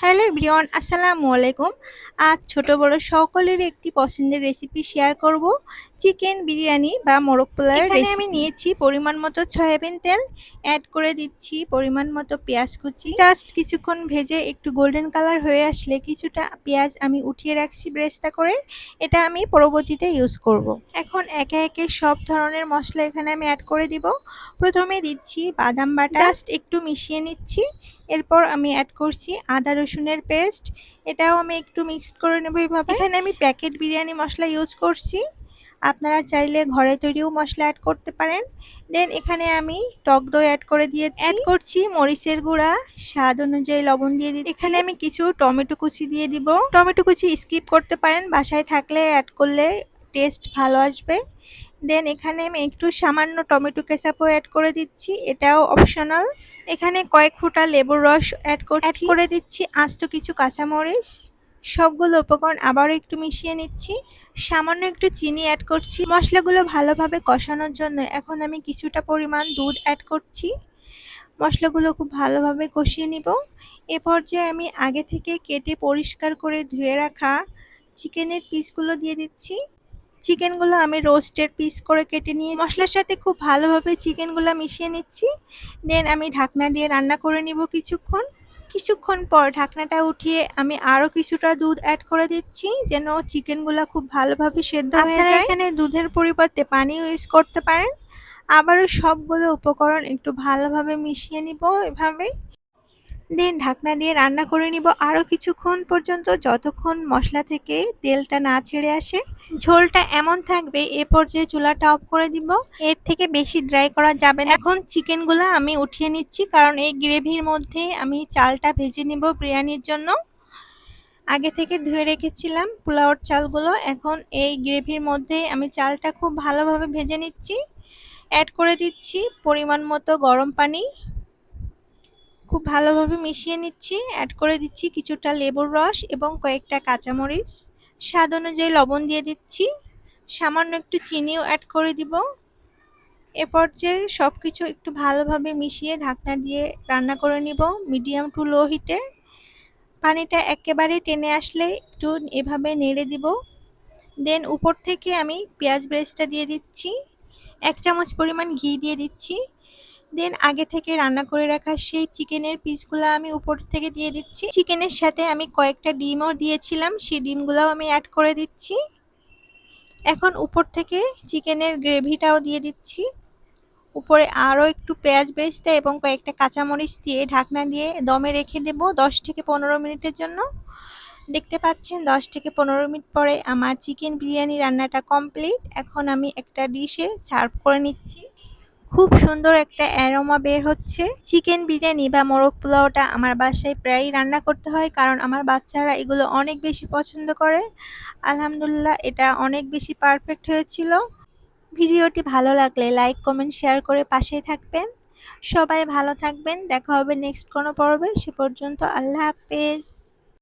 Hello বিরিয়ান আসসালামু আলাইকুম। আজ ছোট বড় সকলের একটি পছন্দের রেসিপি শেয়ার করব। চিকেন বিরিয়ানি বা মোরগ পোলাও এখানে আমি নিয়েছি পরিমাণ মতো সয়াবিন তেল অ্যাড করে দিচ্ছি পরিমাণ মতো পেঁয়াজ কুচি। জাস্ট কিছুক্ষণ ভেজে একটু গোল্ডেন কালার হয়ে আসলে কিছুটা পেঁয়াজ আমি উঠিয়ে রাখছি ব্রেস্তা করে। এটা আমি পরবর্তীতে ইউজ করব। এখন একে একে সব ধরনের মশলা এখানে আমি অ্যাড করে দিব। প্রথমে দিচ্ছি বাদাম বাটা। জাস্ট একটু মিশিয়ে নিচ্ছি। এরপর আমি অ্যাড করছি আদা রসুনের পেস্ট এটাও আমি একটু মিক্সড করে নেব এইভাবে। এখানে আমি প্যাকেট বিরিয়ানি মশলা ইউজ করছি। আপনারা চাইলে ঘরে তৈরিও মশলা অ্যাড করতে পারেন। দেন এখানে আমি টক দই অ্যাড করে দিয়ে অ্যাড করছি মরিচের গুঁড়া স্বাদ অনুযায়ী লবণ দিয়ে দিচ্ছি। এখানে আমি কিছু টমেটো কুচি দিয়ে দিব। টমেটো কুচি স্কিপ করতে পারেন বাসায় থাকলে অ্যাড করলে টেস্ট ভালো আসবে। দেন এখানে আমি একটু সামান্য টমেটো কেচাপও অ্যাড করে দিচ্ছি। এটাও অপশনাল এখানে কয়েক ফোঁটা লেবুর রস অ্যাড অ্যাড করে দিচ্ছি আস্ত কিছু কাঁচামরিচ। সবগুলো উপকরণ আবারও একটু মিশিয়ে নিচ্ছি। সামান্য একটু চিনি অ্যাড করছি। মশলাগুলো ভালোভাবে কষানোর জন্য এখন আমি কিছুটা পরিমাণ দুধ অ্যাড করছি। মশলাগুলো খুব ভালোভাবে কষিয়ে নিব। এ পর্যায়ে আমি আগে থেকে কেটে পরিষ্কার করে ধুয়ে রাখা চিকেনের পিসগুলো দিয়ে দিচ্ছি। চিকেনগুলো আমি রোস্টের পিস করে কেটে নিয়ে মশলার সাথে খুব ভালোভাবে চিকেনগুলো মিশিয়ে নিচ্ছি। দেন আমি ঢাকনা দিয়ে রান্না করে নিব কিছুক্ষণ। কিছুক্ষণ পর ঢাকনাটা উঠিয়ে আমি আরও কিছুটা দুধ অ্যাড করে দিচ্ছি যেন চিকেনগুলো খুব ভালোভাবে সেদ্ধ হয়ে যায়। এখানে দুধের পরিবর্তে পানি ইউজ করতে পারেন। আবারও সবগুলো উপকরণ একটু ভালোভাবে মিশিয়ে নিব এভাবে দেন ঢাকনা দিয়ে রান্না করে নিব। আরও কিছুক্ষণ পর্যন্ত যতক্ষণ মশলা থেকে তেলটা না ছেড়ে আসে, ঝোলটা এমন থাকবে এ পর্যায়ে চুলাটা অফ করে দিব। এর থেকে বেশি ড্রাই করা যাবে না। এখন চিকেনগুলো আমি উঠিয়ে নিচ্ছি, কারণ এই গ্রেভির মধ্যে আমি চালটা ভেজে নিব বিরিয়ানির জন্য। আগে থেকে ধুয়ে রেখেছিলাম পোলাওর চালগুলো। এখন এই গ্রেভির মধ্যে আমি চালটা খুব ভালোভাবে ভেজে নিচ্ছি। অ্যাড করে দিচ্ছি পরিমাণ মতো গরম পানি। খুব ভালোভাবে মিশিয়ে নিচ্ছি অ্যাড করে দিচ্ছি কিছুটা লেবুর রস এবং কয়েকটা কাঁচামরিচ। স্বাদ অনুযায়ী লবণ দিয়ে দিচ্ছি। সামান্য একটু চিনিও অ্যাড করে দিব। এ পর্যায়ে সব কিছু একটু ভালোভাবে মিশিয়ে ঢাকনা দিয়ে রান্না করে নিব মিডিয়াম টু লো হিটে। পানিটা একেবারে টেনে আসলে একটু এভাবে নেড়ে দিব। দেন উপর থেকে আমি পেঁয়াজ ব্রেসটা দিয়ে দিচ্ছি। এক চামচ পরিমাণ ঘি দিয়ে দিচ্ছি। দেন আগে থেকে রান্না করে রাখা সেই চিকেনের পিসগুলো আমি উপর থেকে দিয়ে দিচ্ছি। চিকেনের সাথে আমি কয়েকটা ডিমও দিয়েছিলাম, সেই ডিমগুলোও আমি অ্যাড করে দিচ্ছি। এখন উপর থেকে চিকেনের গ্রেভিটাও দিয়ে দিচ্ছি। উপরে আরও একটু পেঁয়াজ বেস্তা এবং কয়েকটা কাঁচামরিচ দিয়ে ঢাকনা দিয়ে দমে রেখে দেব দশ থেকে পনেরো মিনিটের জন্য। দেখতে পাচ্ছেন, দশ থেকে পনেরো মিনিট পরে আমার চিকেন বিরিয়ানি রান্নাটা কমপ্লিট। এখন আমি একটা ডিশে সার্ভ করে নিচ্ছি। খুব সুন্দর একটা অ্যারোমা বের হচ্ছে। চিকেন বিরিয়ানি বা মোরগ পোলাওটা আমার বাসায় প্রায়ই রান্না করতে হয় কারণ আমার বাচ্চারা এগুলো অনেক বেশি পছন্দ করে। আলহামদুলিল্লাহ এটা অনেক বেশি পারফেক্ট হয়েছিল। ভিডিওটি ভালো লাগলে লাইক, কমেন্ট, শেয়ার করে পাশেই থাকবেন। সবাই ভালো থাকবেন। দেখা হবে নেক্সট কোনো পর্বে। সে পর্যন্ত আল্লাহ হাফেজ।